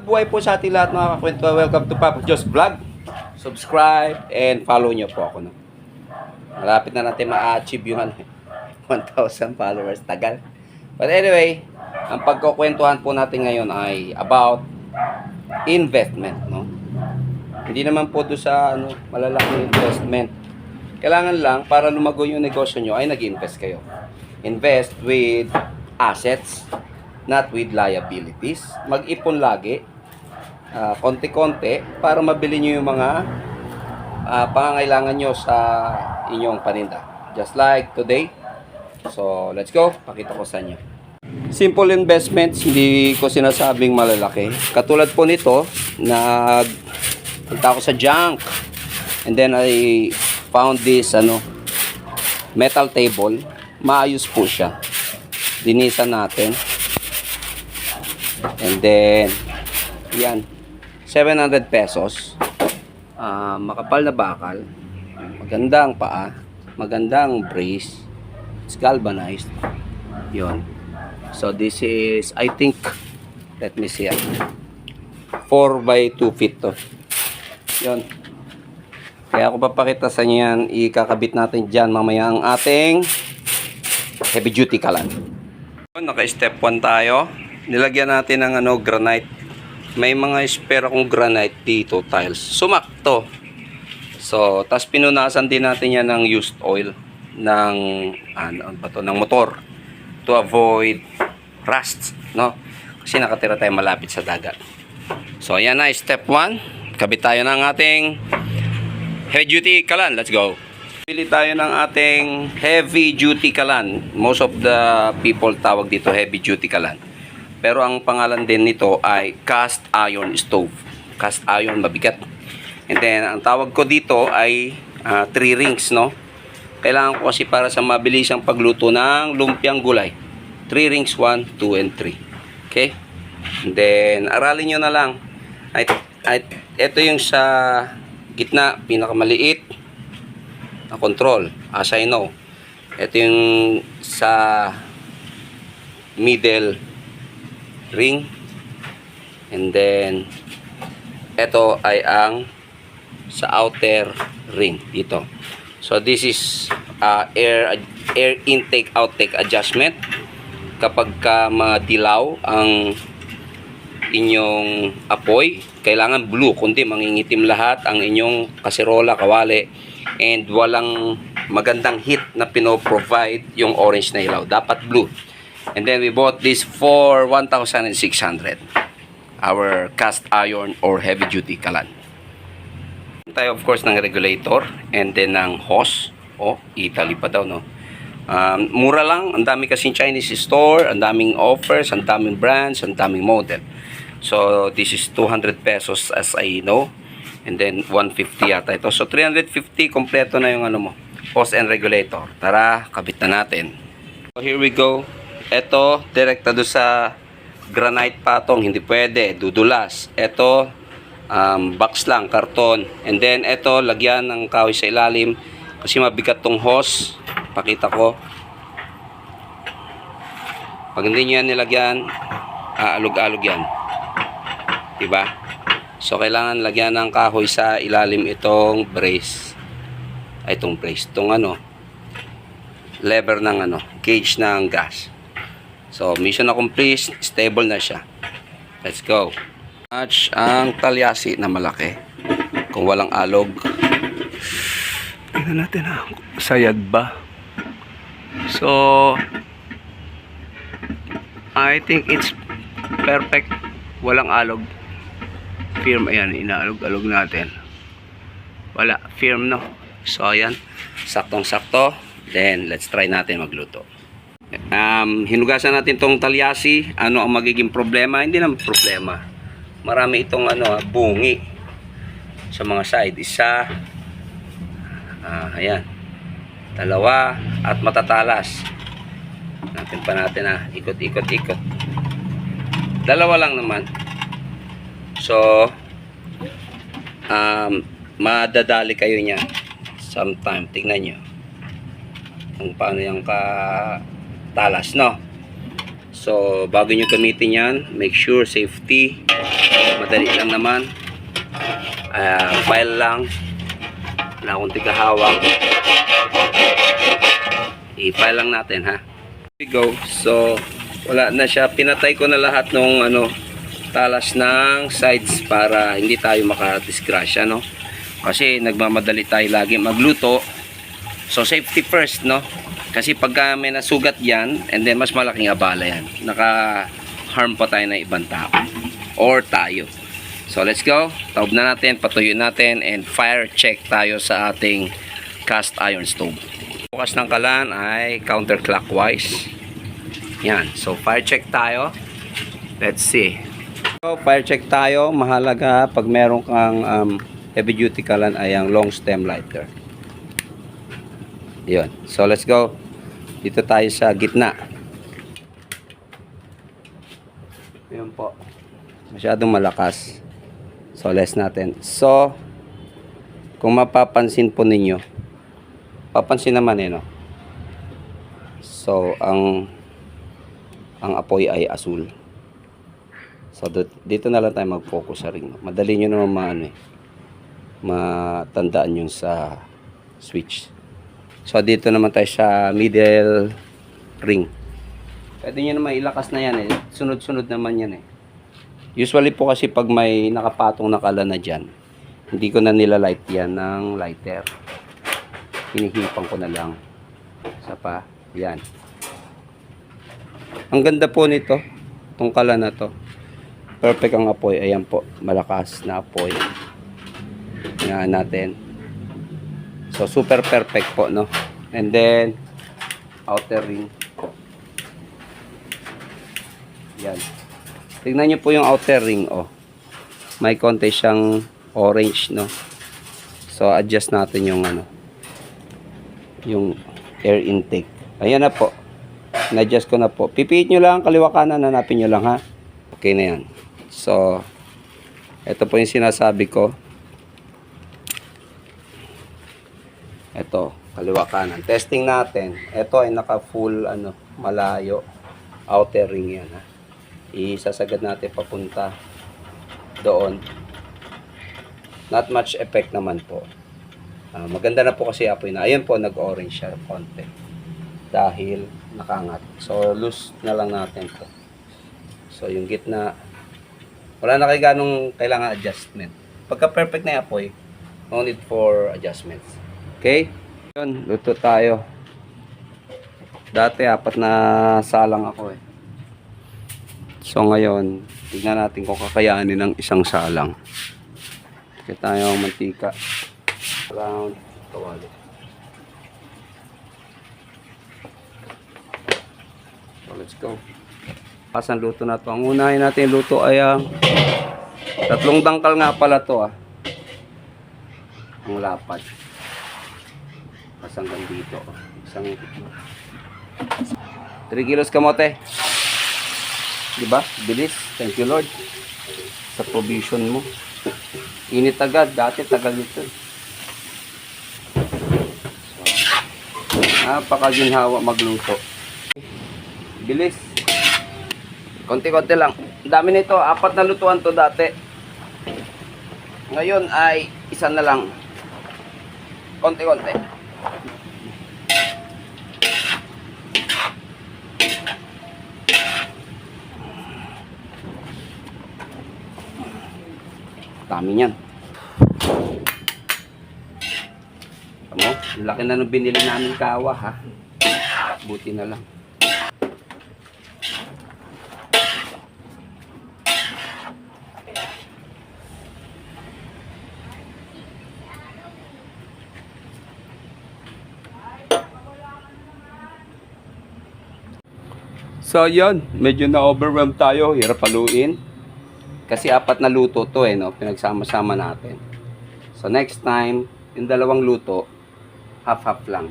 Buhay po sa ating lahat mga kakwento. Welcome to Papa Jo's Vlog. Subscribe and follow nyo po ako. No? Malapit na natin ma-achieve yung ano, 1,000 followers. Tagal. But anyway, ang pagkukwentuhan po natin ngayon ay about investment. No? Hindi naman po doon sa ano, malalaking investment. Kailangan lang para lumago yung negosyo nyo ay nag-invest kayo. Invest with assets, not with liabilities. Mag-ipon lagi, ah, konti-konti, para mabili nyo yung mga ah, pangangailangan nyo sa inyong paninda. Just like today. So, let's go. Pakita ko sa inyo. Simple investments, hindi ko sinasabing malalaki. Katulad po nito, nag ako sa junk. And then I found this ano metal table. Maayos po siya. Dinisan natin. And then yan 700 pesos. Ah, makapal na bakal. Magandang paa. Magandang brace. It's galvanized. Yon. So this is I think let me see. 4 by 2 feet to. Yon. Kaya ako papakita sa inyo yan, ikakabit natin dyan mamaya ang ating heavy duty kalan. Naka step 1 tayo. Nilagyan natin ng ano, granite. May mga spare akong granite dito, tiles. Sumakto. So, tas pinunasan din natin yan ng used oil ng ano ba to, ng motor to avoid rust, no? Kasi nakatira tayo malapit sa dagat. So, ayan na, step 1. Kabit tayo ng ating heavy duty kalan. Let's go. Pili tayo ng ating heavy duty kalan. Most of the people tawag dito heavy duty kalan. Pero ang pangalan din nito ay cast iron stove. Cast iron mabigat. And then ang tawag ko dito ay ah, three rings, no? Kailangan ko kasi para sa mabilisang pagluto ng lumpiang gulay. 3 rings, 1, 2, and 3. Okay? And then, aralin nyo na lang. Ay, ay, ito yung sa gitna, pinakamaliit na control, as I know. Ito yung sa middle ring. And then, ito ay ang sa outer ring dito. So this is uh, air air intake outtake adjustment. Kapag ka madilaw ang inyong apoy, kailangan blue kundi mangingitim lahat ang inyong kaserola, kawali and walang magandang heat na pino-provide yung orange na ilaw. Dapat blue. And then we bought this for 1,600. Our cast iron or heavy duty kalan. Tayo of course ng regulator and then ng hose. Oh Italy pa daw no? Um, mura lang. Ang dami kasing Chinese store ang daming offers ang daming brands ang daming model. So this is 200 pesos as I know. And then 150 yata ito. So 350 kompleto na yung ano mo hose and regulator. Tara kabit na natin. So here we go ito direkta do sa granite patong hindi pwede dudulas ito um, box lang, karton. And then, ito, lagyan ng kahoy sa ilalim. Kasi mabigat tong hose. Pakita ko. Pag hindi nyo yan nilagyan, aalog-alog yan. Diba? So, kailangan lagyan ng kahoy sa ilalim itong brace. Ay, itong brace. Itong ano, lever ng ano, gauge ng gas. So, mission accomplished. Stable na siya. Let's go. Match ang talyasi na malaki. Kung walang alog. Tingnan natin ha? Sayad ba? So I think it's perfect. Walang alog. Firm ayan inaalog-alog natin. Wala firm no? So ayan. Saktong sakto then let's try natin magluto um, hinugasan natin tong talyasi ano ang magiging problema? Hindi naman problema. Marami itong ano ah, bungi sa mga side. Isa ah, ayan. Dalawa at matatalas. Natin pa natin ah. Ikot ikot ikot. Dalawa lang naman. So um, madadali kayo niya sometime. Tingnan nyo kung paano yung ka talas no So, bago nyo gamitin yan, make sure safety. Madali lang naman. Ah, file lang. Wala akong tigahawak. I-file lang natin ha. Here we go. So, wala na siya. Pinatay ko na lahat ng ano, talas ng sides para hindi tayo makadisgrasya, no? Kasi nagmamadali tayo lagi magluto. So, safety first, no? Kasi pagka may nasugat yan, and then mas malaking abala yan. Naka-harm pa tayo ng ibang tao. Or tayo. So, let's go. Taob na natin, patuyo natin, and fire check tayo sa ating cast iron stove. Bukas ng kalan ay counterclockwise. Yan. So, fire check tayo. Let's see. So, fire check tayo. Mahalaga pag meron kang um, heavy duty kalan ay ang long stem lighter. Yun. So, let's go. Dito tayo sa gitna. Yun po. Masyadong malakas. So, less natin. So, kung mapapansin po ninyo, papansin naman eh, no? So, ang ang apoy ay asul. So, dito, na lang tayo mag-focus sa ring. Madali nyo naman maano eh, matandaan yung sa switch. So, dito naman tayo sa middle ring. Pwede nyo naman ilakas na yan eh. Sunod-sunod naman yan eh. Usually po kasi pag may nakapatong na kala na dyan, hindi ko na nilalight yan ng lighter. Hinihipan ko na lang. Isa pa. Yan. Ang ganda po nito. Itong kala na to. Perfect ang apoy. Ayan po. Malakas na apoy. Yan natin. So, super perfect po, no? And then, outer ring. Yan. Tignan nyo po yung outer ring, oh. May konti siyang orange, no? So, adjust natin yung, ano, yung air intake. Ayan na po. Na-adjust ko na po. Pipiit nyo lang, kaliwa kanan, hanapin nyo lang, ha? Okay na yan. So, ito po yung sinasabi ko. Ito, kaliwa kanan. Testing natin. Ito ay naka full ano, malayo. Outer ring yan ha. Isasagad natin papunta doon. Not much effect naman po. Ah, maganda na po kasi apoy na. Ayun po, nag-orange siya konti. Dahil nakangat. So, loose na lang natin to. So, yung gitna, wala na kayo ganong kailangan adjustment. Pagka perfect na yung apoy, no need for adjustments. Okay? Yun, luto tayo. Dati, apat na salang ako eh. So ngayon, tignan natin kung kakayanin ng isang salang. Kita tayo ang mantika. Around kawali. So let's go. Pasan luto na to. Ang unahin natin luto ay ang tatlong dangkal nga pala to ah. Ang lapad. Hanggang dito. Isang 3 kilos kamote. Diba? Bilis. Thank you Lord. Sa provision mo. Init agad. Dati tagal ito. So, napakaginhawa magluto. Bilis. Konti-konti lang. Ang dami nito. Apat na lutuan to dati. Ngayon ay isa na lang. Konti-konti. Dami niyan. Ano? Laki na nung binili namin kawa ha. Buti na lang. So, yun. Medyo na-overwhelm tayo. Hirap paluin. Kasi apat na luto to eh, no? Pinagsama-sama natin. So, next time, yung dalawang luto, half-half lang.